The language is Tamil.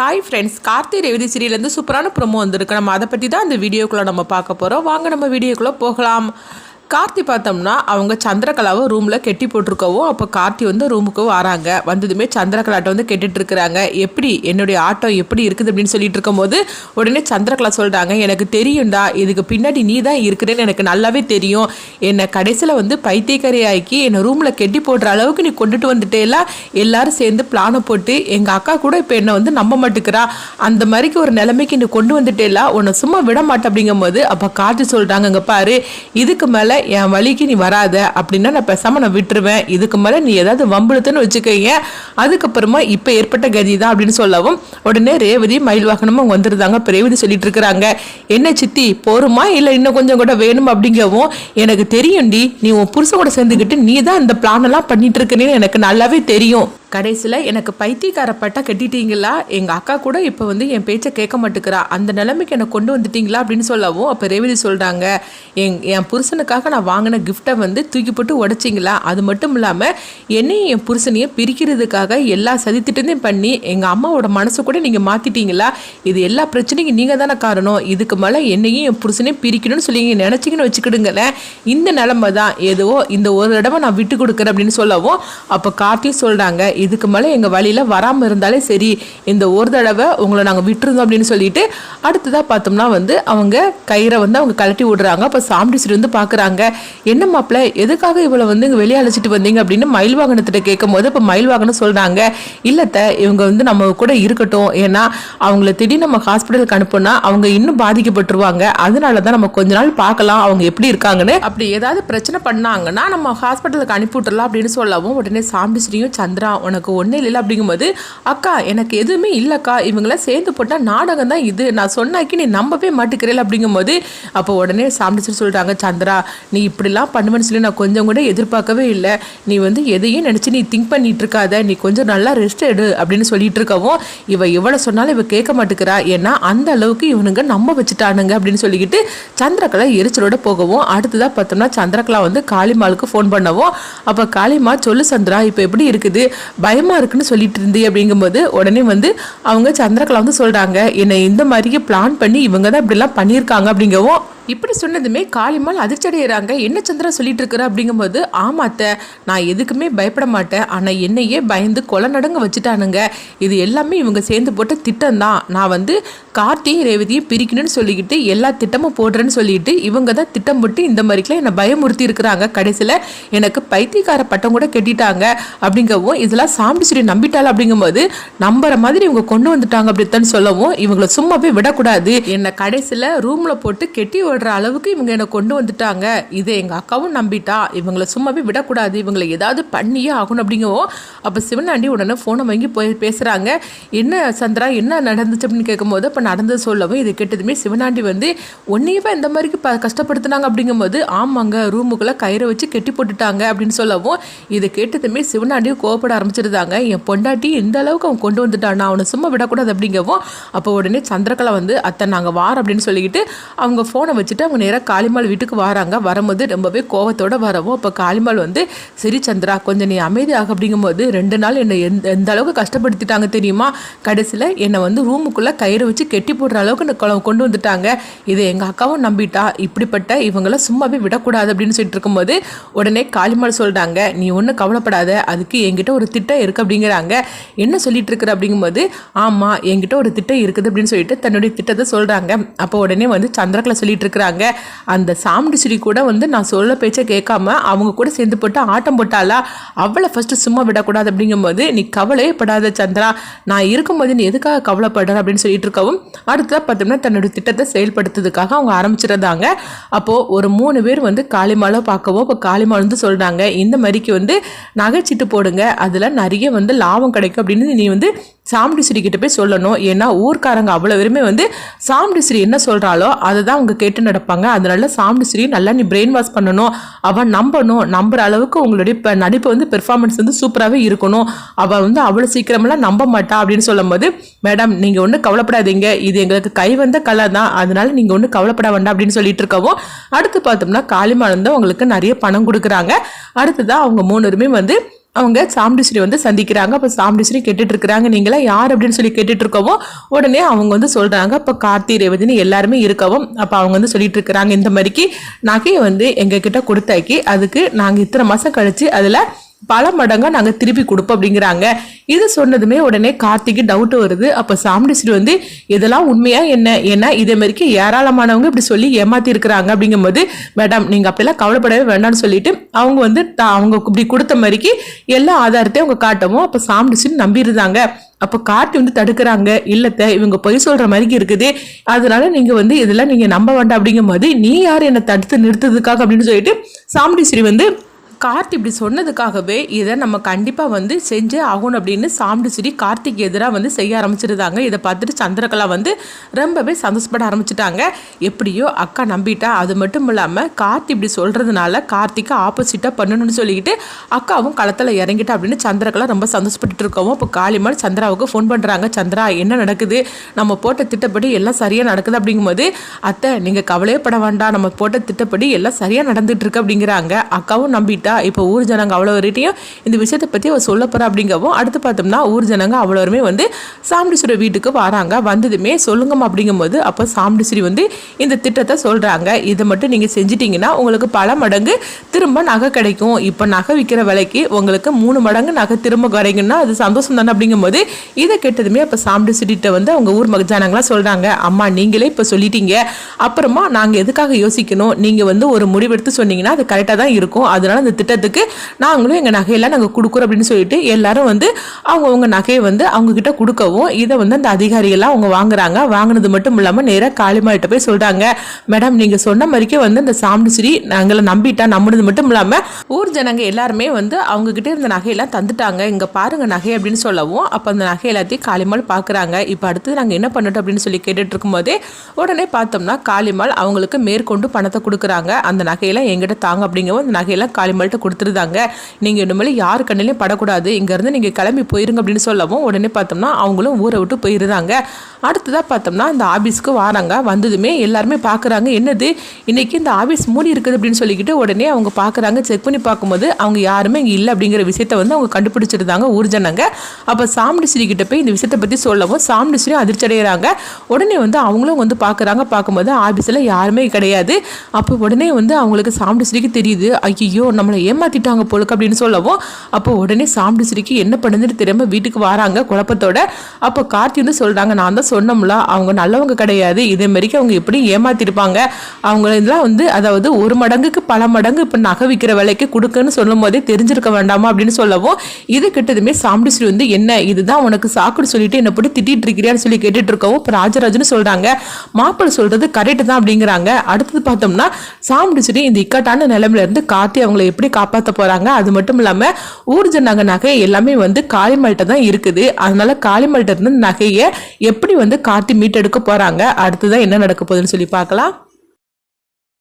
ஹாய் ஃப்ரெண்ட்ஸ் கார்த்தி ரேவதி சீரியல்லேருந்து சூப்பரான ப்ரொமோ வந்திருக்கு. நம்ம அதை பற்றி தான் இந்த வீடியோக்குள்ளே நம்ம பார்க்க போகிறோம் வாங்க நம்ம வீடியோக்குள்ளே போகலாம். கார்த்தி பார்த்தோம்னா அவங்க சந்திரகலாவை ரூமில் கெட்டி போட்டிருக்கவும் அப்போ கார்த்தி வந்து ரூமுக்கு வராங்க. வந்ததுமே சந்திரகலாட்ட வந்து கேட்டுட்டு இருக்கிறாங்க. எப்படி? என்னுடைய ஆட்டோ எப்படி இருக்குது அப்படின்னு சொல்லிட்டு இருக்கும்போது உடனே சந்திரகலா சொல்கிறாங்க எனக்கு தெரியும்டா இதுக்கு பின்னாடி நீ தான் இருக்கிறேன்னு எனக்கு நல்லாவே தெரியும். என்னை கடைசியில் வந்து பைத்தியக்கரை ஆக்கி என்னை ரூமில் கெட்டி போடுற அளவுக்கு நீ கொண்டுட்டு வந்துட்டேல? எல்லாரும் சேர்ந்து பிளானை போட்டு எங்கள் அக்கா கூட இப்போ என்னை வந்து நம்ப மாட்டேங்கிறா அந்த மாதிரிக்கு ஒரு நிலைமைக்கு நீ கொண்டு வந்துட்டேல? உன்னை சும்மா விட மாட்டேன். அப்படிங்கும்போது அப்போ கார்த்தி சொல்கிறாங்க இங்கே பாரு இதுக்கு மேலே என் வழிக்கு நீ வராத. அப்படின்னா நான் பேசாமல் நான் விட்டுருவேன். இதுக்கு மேலே நீ ஏதாவது வம்பிழுத்துன்னு வச்சுக்கோங்க. அதுக்கப்புறமா இப்போ ஏற்பட்ட கதி தான் அப்படின்னு சொல்லவும் உடனே ரேவதி மயில் வாகனமும் வந்துருந்தாங்க. இப்போ ரேவதி சொல்லிட்டு இருக்கிறாங்க என்ன சித்தி போருமா? இல்லை இன்னும் கொஞ்சம் கூட வேணும்? அப்படிங்கவும் எனக்கு தெரியும்டி. நீ உன் புருஷ கூட சேர்ந்துக்கிட்டு நீ தான் இந்த பிளான் எல்லாம் பண்ணிட்டு இருக்கேன்னு எனக்கு நல்லாவே தெரியும். கடைசியில் எனக்கு பைத்தியக்கார பட்டா கட்டிட்டீங்களா? எங்கள் அக்கா கூட இப்போ வந்து என் பேச்சை கேட்க மாட்டேங்கிறா. அந்த நிலைமைக்கு என்னை கொண்டு வந்துட்டீங்களா அப்படின்னு சொல்லவும் அப்போ ரேவதி சொல்கிறாங்க என் என் புருஷனுக்காக நான் வாங்கின கிஃப்ட்டை வந்து தூக்கி போட்டு உடைச்சிங்களா? அது மட்டும் இல்லாமல் என்னையும் என் புருஷனையும் பிரிக்கிறதுக்காக எல்லா சதித்திட்டத்தையும் பண்ணி எங்கள் அம்மாவோட மனசை கூட நீங்கள் மாற்றிட்டீங்களா இது எல்லா பிரச்சனைக்கும் நீங்கள் தானே காரணம். இதுக்கு மேலே என்னையும் என் புருஷனையும் பிரிக்கணும்னு சொல்லி நீங்கள் நினச்சிங்கன்னு வச்சுக்கிடுங்களேன். இந்த நிலமை தான் ஏதோ இந்த ஒரு தடவை நான் விட்டு கொடுக்குறேன் அப்படின்னு சொல்லவும் அப்போ கார்த்தியும் சொல்கிறாங்க இதுக்கு மேலே எங்கள் வழியில் வராமல் இருந்தாலே சரி இந்த ஒரு தடவை உங்களை நாங்கள் விட்டுருந்தோம் அப்படின்னு சொல்லிட்டு அடுத்ததாக பார்த்தோம்னா வந்து அவங்க கயிறை வந்து அவங்க கழட்டி விடுறாங்க. அப்போ சாம்பிடிச்சிட்டு வந்து பார்க்குறாங்க என்ன மாப்பிள்ள எதுக்காக இவளை வந்து இங்கே வெளியே அழைச்சிட்டு வந்தீங்க அப்படின்னு மயில் வாகனத்திட்ட கேட்கும் போது இப்போ மயில் வாகனம் சொல்கிறாங்க இல்லத்த இவங்க வந்து நம்ம கூட இருக்கட்டும். ஏன்னா அவங்கள திடீர்னு நம்ம ஹாஸ்பிட்டலுக்கு அனுப்புனா அவங்க இன்னும் பாதிக்கப்பட்டுருவாங்க. அதனால தான் நம்ம கொஞ்ச நாள் பார்க்கலாம். அவங்க எப்படி இருக்காங்கன்னு. அப்படி ஏதாவது பிரச்சனை பண்ணாங்கன்னா நம்ம ஹாஸ்பிட்டலுக்கு அனுப்பி விட்டுறலாம் அப்படின்னு சொல்லவும் உடனே சாம்பிஸ்ரீயும் சந்திரா உனக்கு ஒன்றும் இல்லை அப்படிங்கும்போது அக்கா எனக்கு எதுவுமே இல்லைக்கா. இவங்களாம் சேர்ந்து போட்டால் நாடகம் தான் இது. நான் சொன்னாக்கி நீ நம்பவே மாட்டேங்கிறேன் அப்படிங்கும்போது அப்போ உடனே சாம்பிஸ்ரீ சொல்கிறாங்க சந்திரா நீ இப்படிலாம் பண்ணுவேன்னு சொல்லி நான் கொஞ்சம் கூட எதிர்பார்க்கவே இல்லை. நீ வந்து எதையும் நினச்சி நீ திங்க் பண்ணிட்டு இருக்காத நீ கொஞ்சம் நல்லா ரெஸ்ட் எடு அப்படின்னு சொல்லிட்டு இருக்கவும் இவ எவ்வளோ சொன்னாலும் இவ கேட்க மாட்டேங்கிறா. ஏன்னா அந்த அளவுக்கு இவனுங்க நம்ப வச்சுட்டானுங்க. அப்படின்னு சொல்லிக்கிட்டு சந்திரகலா எரிச்சலோட போகவும் அடுத்ததாக பார்த்தோம்னா சந்திரகலா வந்து காளிமாளுக்கு ஃபோன் பண்ணவும் அப்போ காளிமா சொல்லு சந்திரா இப்போ எப்படி இருக்குது? பயமாக இருக்குன்னு சொல்லிட்டு இருந்தே அப்படிங்கும்போது உடனே வந்து அவங்க சந்திரகலா வந்து சொல்கிறாங்க என்னை இந்த மாதிரியே பிளான் பண்ணி இவங்க தான் இப்படிலாம் பண்ணியிருக்காங்க அப்படிங்கவும் இப்படி சொன்னதுமே காளிமால் அதிர்ச்சி அடைகிறாங்க என்ன சந்திரா சொல்லிட்டு இருக்கிற அப்படிங்கும்போது ஆமாத்த நான் எதுக்குமே பயப்பட மாட்டேன். ஆனால் என்னையே பயந்து கொலை நடங்க வச்சுட்டானுங்க. இது எல்லாமே இவங்க சேர்ந்து போட்ட திட்டம் தான் நான் வந்து கார்த்தியும் ரேவதியும் பிரிக்கணும்னு சொல்லிக்கிட்டு எல்லா திட்டமும் போடுறேன்னு சொல்லிட்டு இவங்க தான் திட்டம் போட்டு இந்த மாதிரிக்கெல்லாம் என்னை பயமுறுத்தி இருக்கிறாங்க கடைசியில் எனக்கு பைத்தியக்கார பட்டம் கூட கட்டிட்டாங்க. அப்படிங்கவும் இதெல்லாம் சாம்பிடிச்சிரி நம்பிட்டாள்? அப்படிங்கும்போது நம்புற மாதிரி இவங்க கொண்டு வந்துட்டாங்க. அப்படித்தான் சொல்லவும் இவங்களை சும்மாவே விடக்கூடாது. என்னை கடைசியில் ரூமில் போட்டு கெட்டி விடுற அளவுக்கு இவங்க என்னை கொண்டு வந்துட்டாங்க. இதை எங்கள் அக்காவும் நம்பிட்டா. இவங்களை சும்மாவே விடக்கூடாது. இவங்களை ஏதாவது பண்ணியே ஆகணும் அப்படிங்கவும் அப்போ சிவனாண்டி உடனே ஃபோனை வாங்கி போய் பேசுகிறாங்க என்ன சந்திரா என்ன நடந்துச்சு அப்படின்னு கேட்கும்போது அப்போ நடந்தது சொல்லவும் இது கேட்டதுமே சிவனாண்டி வந்து ஒன்றையவே இந்த மாதிரிக்கு ப கஷ்டப்படுத்துனாங்க. அப்படிங்கும்போது ஆமாங்க ரூமுக்குள்ளே கயிறை வச்சு கெட்டி போட்டுட்டாங்க. அப்படின்னு சொல்லவும் இதை கேட்டதுமே சிவனாண்டியும் கோவப்பட ஆரம்பிச்சிருந்தாங்க. என் பொண்டாட்டி இந்த அளவுக்கு அவன் கொண்டு வந்துட்டானா அவனை சும்மா விடக்கூடாது. அப்படிங்கவும் அப்போ உடனே சந்திரகலா வந்து அத்தை நாங்கள் வார் அப்படின்னு சொல்லிக்கிட்டு அவங்க ஃபோனை வச்சுட்டு அவங்க நேராக காளிமாள் வீட்டுக்கு வராங்க. வரும்போது ரொம்பவே கோவத்தோடு வரவும். அப்போ காளிமாள் வந்து சரி சந்திரா கொஞ்சம் நீ அமைதியாக அப்படிங்கும்போது ரெண்டு நாள் என்னை எந்த எந்த அளவுக்கு கஷ்டப்படுத்திட்டாங்க தெரியுமா? கடைசியில் என்னை வந்து ரூமுக்குள்ளே கயிறு வச்சு கெட்டி போடுற அளவுக்கு எனக்கு கொ- கொண்டு வந்துட்டாங்க. இதை எங்கள் அக்காவும் நம்பிட்டா. இப்படிப்பட்ட இவங்கள சும்மாவே விடக்கூடாது அப்படின்னு சொல்லிட்டு இருக்கும்போது உடனே காளிமாள் சொல்கிறாங்க நீ ஒன்றும் கவலைப்படாத. அதுக்கு என்கிட்ட ஒரு திட்டம் இருக்குது அப்படிங்கிறாங்க. என்ன சொல்லிட்டு இருக்கிற அப்படிங்கும்போது ஆமாம் என்கிட்ட ஒரு திட்டம் இருக்குது அப்படின்னு சொல்லிட்டு தன்னுடைய திட்டத்தை சொல்கிறாங்க அப்போ உடனே வந்து சந்திரகலா சொல்லிட்டு இருக்கிறாங்க அந்த சாமுண்டிச்சிரி கூட வந்து நான் சொல்ல பேச்சை கேட்காம அவங்க கூட சேர்ந்து போட்டு ஆட்டம் போட்டாலா அவளை ஃபஸ்ட்டு சும்மா விடக்கூடாது அப்படிங்கும்போது நீ கவலையேப்படாத சந்திரா. நான் இருக்கும்போது நீ எதுக்காக கவலைப்படுற? அப்படின்னு சொல்லிட்டு இருக்கவும் அடுத்ததாக பார்த்தோம்னா தன்னோட திட்டத்தை செயல்படுத்துறதுக்காக அவங்க ஆரம்பிச்சிருந்தாங்க. அப்போது ஒரு மூணு பேர் வந்து காளிமாலை பார்க்கவோ இப்போ காளிமால் வந்து சொல்கிறாங்க இந்த மாதிரிக்கு வந்து நகைச்சிட்டு போடுங்க. அதில் நிறைய வந்து லாபம் கிடைக்கும் அப்படின்னு நீ வந்து சாமுண்டிஸ்ரீ கிட்ட போய் சொல்லணும். ஏன்னா ஊர்க்காரங்க அவ்வளோ பேருமே வந்து சாமுண்டிஸ்ரீ என்ன சொல்கிறாளோ அதை தான் அவங்க கேட்டு நடப்பாங்க. அதனால சாமுண்டிஸ்ரீ நல்லா நீ பிரெயின் வாஷ் பண்ணணும். அவன் நம்பணும். நம்புற அளவுக்கு உங்களுடைய இப்போ நடிப்பு வந்து பெர்ஃபார்மன்ஸ் வந்து சூப்பராகவே இருக்கணும். அவள் வந்து அவ்வளோ சீக்கிரமெல்லாம் நம்ப மாட்டா அப்படின்னு சொல்லும்போது மேடம் நீங்கள் ஒன்றும் கவலைப்படாதீங்க. இது எங்களுக்கு கை வந்த கலை தான். அதனால நீங்கள் ஒன்றும் கவலைப்பட வேண்டாம் அப்படின்னு சொல்லிட்டு இருக்கவும் அடுத்து பார்த்தோம்னா காளிமானந்த அவங்களுக்கு நிறைய பணம் கொடுக்குறாங்க. அடுத்ததாக அவங்க மூணுருமே வந்து அவங்க சாமுண்டீஸ்வரி வந்து சந்திக்கிறாங்க. அப்போ சாமுண்டீஸ்வரி கேட்டுட்டு இருக்கிறாங்க நீங்களா யார் அப்படின்னு சொல்லி கேட்டுட்டு இருக்கவோ உடனே அவங்க வந்து சொல்கிறாங்க அப்போ கார்த்தி ரேவதினு எல்லாருமே இருக்கவும் அப்போ அவங்க வந்து சொல்லிட்டு இருக்கிறாங்க இந்த மாதிரிக்கு நகையை வந்து எங்ககிட்ட கொடுத்தாக்கி அதுக்கு நாங்கள் இத்தனை மாதம் கழித்து அதில் பல மடங்காக நாங்கள் திருப்பி கொடுப்போம் அப்படிங்கிறாங்க. இது சொன்னதுமே உடனே கார்த்திக்கு டவுட் வருது. அப்போ சாமுண்டீஸ்வரி வந்து இதெல்லாம் உண்மையாக என்ன? ஏன்னா இதே மாதிரிக்கு ஏராளமானவங்க இப்படி சொல்லி ஏமாற்றிருக்கிறாங்க அப்படிங்கும்போது மேடம் நீங்கள் அப்படிலாம் கவலைப்படவே வேண்டாம்னு சொல்லிட்டு அவங்க வந்து அவங்க இப்படி கொடுத்த மாதிரிக்கு எல்லா ஆதாரத்தையும் அவங்க காட்டவும் அப்போ சாமுண்டீஸ்வரி நம்பியிருந்தாங்க. அப்போ கார்த்தி வந்து தடுக்கிறாங்க. இல்லத்த இவங்க பொய் சொல்ற மாதிரி இருக்குது. அதனால நீங்க வந்து இதெல்லாம் நீங்க நம்ப வேண்டாம். அப்படிங்கும்போது நீ யார் என்னை தடுத்து நிறுத்ததுக்காக? அப்படின்னு சொல்லிட்டு சாமுண்டீஸ்வரி வந்து கார்த்தி இப்படி சொன்னதுக்காகவே இதை நம்ம கண்டிப்பாக வந்து செஞ்சே ஆகணும் அப்படின்னு சாமுண்டீஸ்வரி கார்த்திக் எதிராக வந்து செய்ய ஆரம்பிச்சிருந்தாங்க. இதை பார்த்துட்டு சந்திரகலா வந்து ரொம்பவே சந்தோஷப்பட ஆரம்பிச்சிட்டாங்க. எப்படியோ அக்கா நம்பிட்டா. அது மட்டும் இல்லாமல் கார்த்தி இப்படி சொல்கிறதுனால கார்த்திக்கு ஆப்போசிட்டாக பண்ணணும்னு சொல்லிக்கிட்டு அக்காவும் களத்தில் இறங்கிட்டா அப்படின்னு சந்திரகலா ரொம்ப சந்தோஷப்பட்டு இருக்கவும் இப்போ காளிமால் சந்திராவுக்கு ஃபோன் பண்ணுறாங்க சந்திரா என்ன நடக்குது? நம்ம போட்ட திட்டப்படி எல்லாம் சரியாக நடக்குது? அப்படிங்கும்போது அத்தை நீங்கள் கவலையே பட வேண்டாம். நம்ம போட்ட திட்டப்படி எல்லாம் சரியாக நடந்துட்டு இருக்கு அப்படிங்கிறாங்க. அக்காவும் நம்பிட்டு. இப்போ ஊர் ஜனங்க அவ்வளோ வரைட்டையும் இந்த விஷயத்தை பற்றி அவர் சொல்ல போகிறா அப்படிங்கவும் அடுத்து பார்த்தோம்னா ஊர் ஜனங்க அவ்வளோருமே வந்து சாமுண்டீஸ்வரி வீட்டுக்கு வராங்க. வந்ததுமே சொல்லுங்கம்மா அப்படிங்கும்போது அப்போ சாமுண்டீஸ்வரி வந்து இந்த திட்டத்தை சொல்கிறாங்க இதை மட்டும் நீங்கள் செஞ்சிட்டிங்கன்னா உங்களுக்கு பல மடங்கு திரும்ப நகை கிடைக்கும். இப்போ நகை விற்கிற விலைக்கு உங்களுக்கு மூணு மடங்கு நகை திரும்ப கிடைக்கும்னா அது சந்தோஷம் தானே அப்படிங்கும்போது இதை கேட்டதுமே அப்போ சாமுண்டீஸ்வரிட்ட வந்து அவங்க ஊர் மகஜானங்களாம் சொல்கிறாங்க அம்மா நீங்களே இப்போ சொல்லிட்டீங்க. அப்புறமா நாங்கள் எதுக்காக யோசிக்கணும்? நீங்கள் வந்து ஒரு முடிவெடுத்து சொன்னீங்கன்னா அது கரெக்டாக தான் இருக்கும். அதனால அந்த திட்டத்துக்கு நாங்களும் எங்கள் நகையெல்லாம் நாங்கள் கொடுக்குறோம் அப்படின்னு சொல்லிட்டு எல்லாரும் வந்து அவங்கவுங்க நகையை வந்து அவங்கக்கிட்ட கொடுக்கவும் இதை வந்து அந்த அதிகாரிகள்லாம் அவங்க வாங்குறாங்க. வாங்கினது மட்டும் இல்லாமல் நேராக காளிமாயிட்ட போய் சொல்கிறாங்க மேடம் நீங்கள் சொன்ன மாதிரிக்கே வந்து இந்த சாமுண்டீஸ்வரி நாங்களை நம்பிட்டா நம்பினது மட்டும் இல்லாமல் ஊர் ஜனங்க எல்லாருமே வந்து அவங்கக்கிட்ட இருந்த நகையெல்லாம் தந்துட்டாங்க. இங்கே பாருங்கள் நகை அப்படின்னு சொல்லவும் அப்போ அந்த நகை எல்லாத்தையும் காளிமால் பார்க்குறாங்க இப்போ அடுத்து நாங்கள் என்ன பண்ணட்டும் அப்படின்னு சொல்லி கேட்டுட்டு இருக்கும்போதே உடனே பார்த்தோம்னா காளிமால் அவங்களுக்கு மேற்கொண்டு பணத்தை கொடுக்குறாங்க. அந்த நகையெல்லாம் எங்கிட்ட தாங்க அப்படிங்கவும் அந்த நகையெல்லாம் காளிமால்கிட்ட கொடுத்துருந்தாங்க. நீங்கள் இனிமேல் யார் கண்ணிலையும் படக்கூடாது. இங்கேருந்து நீங்கள் கிளம்பி போயிருங்க அப்படின்னு சொல்லவும் உடனே பார்த்தோம்னா அவங்களும் ஊரை விட்டு போயிருந்தாங்க. அடுத்ததாக பார்த்தோம்னா இந்த ஆபீஸ்க்கு வராங்க. வந்ததுமே எல்லாருமே பார்க்குறாங்க. என்னது? இன்னைக்கு இந்த ஆஃபீஸ் மூடி இருக்குது அப்படின்னு சொல்லிக்கிட்டு உடனே அவங்க பார்க்குறாங்க. செக் பண்ணி பார்க்கும்போது அவங்க யாருமே இங்கே இல்லை அப்படிங்கிற விஷயத்த வந்து அவங்க கண்டுபிடிச்சிருந்தாங்க ஊர் ஜனங்க. அப்போ சாமுண்டீஸ்வரி கிட்ட போய் இந்த விஷயத்தை பற்றி சொல்லவும் சாமுண்டீஸ்வரி அதிர்ச்சி அடைகிறாங்க உடனே வந்து அவங்களும் வந்து பார்க்குறாங்க. பார்க்கும்போது ஆஃபீஸில் யாருமே கிடையாது. அப்போ உடனே வந்து அவங்களுக்கு சாமுண்டீஸ்வரிக்கு தெரியுது. ஐயோ நம்மளை ஏமாத்திட்டாங்க போலுக்கு அப்படின்னு சொல்லவும் அப்போ உடனே சாமுண்டீஸ்வரிக்கு என்ன பண்ணுதுன்னு திரும்ப வீட்டுக்கு வராங்க குழப்பத்தோட. அப்போ கார்த்தி வந்து சொல்றாங்க நான் தான் சொன்னோம்ல அவங்க நல்லவங்க கிடையாது இதே மாதிரிக்கு அவங்க எப்படி ஏமாத்திருப்பாங்க. அவங்க இதெல்லாம் வந்து அதாவது ஒரு மடங்குக்கு பல மடங்கு இப்போ நகை விற்கிற விலைக்கு கொடுக்குன்னு சொல்லும் போதே தெரிஞ்சிருக்க வேண்டாமா அப்படின்னு சொல்லவும் இது கிட்டதுமே சாமுண்டீஸ்வரி வந்து என்ன இதுதான் உனக்கு சாக்குன்னு சொல்லிட்டு என்ன போட்டு திட்டிட்டு இருக்கிறியான்னு சொல்லி கேட்டுட்டு இருக்கவும் இப்போ ராஜராஜன் சொல்றாங்க. மாப்பிள்ளை சொல்றது கரெக்ட் தான் அப்படிங்கிறாங்க. அடுத்தது பார்த்தோம்னா சாமுண்டீஸ்வரி இந்த இக்கட்டான நிலைமையில இருந்து கார்த்தி அவங்கள எப்படி காப்பாற்ற போறாங்க? அது மட்டும் இல்லாமல் ஊர் ஜனங்க நகை எல்லாமே வந்து காளிமல்கிட்ட தான் இருக்குது. அதனால காளிமல்கிட்ட இருந்து நகையை எப்படி வந்து காட்டி மீட்டெடுக்க போகிறாங்க அடுத்ததான் என்ன நடக்க போகுதுன்னு சொல்லி பார்க்கலாம்.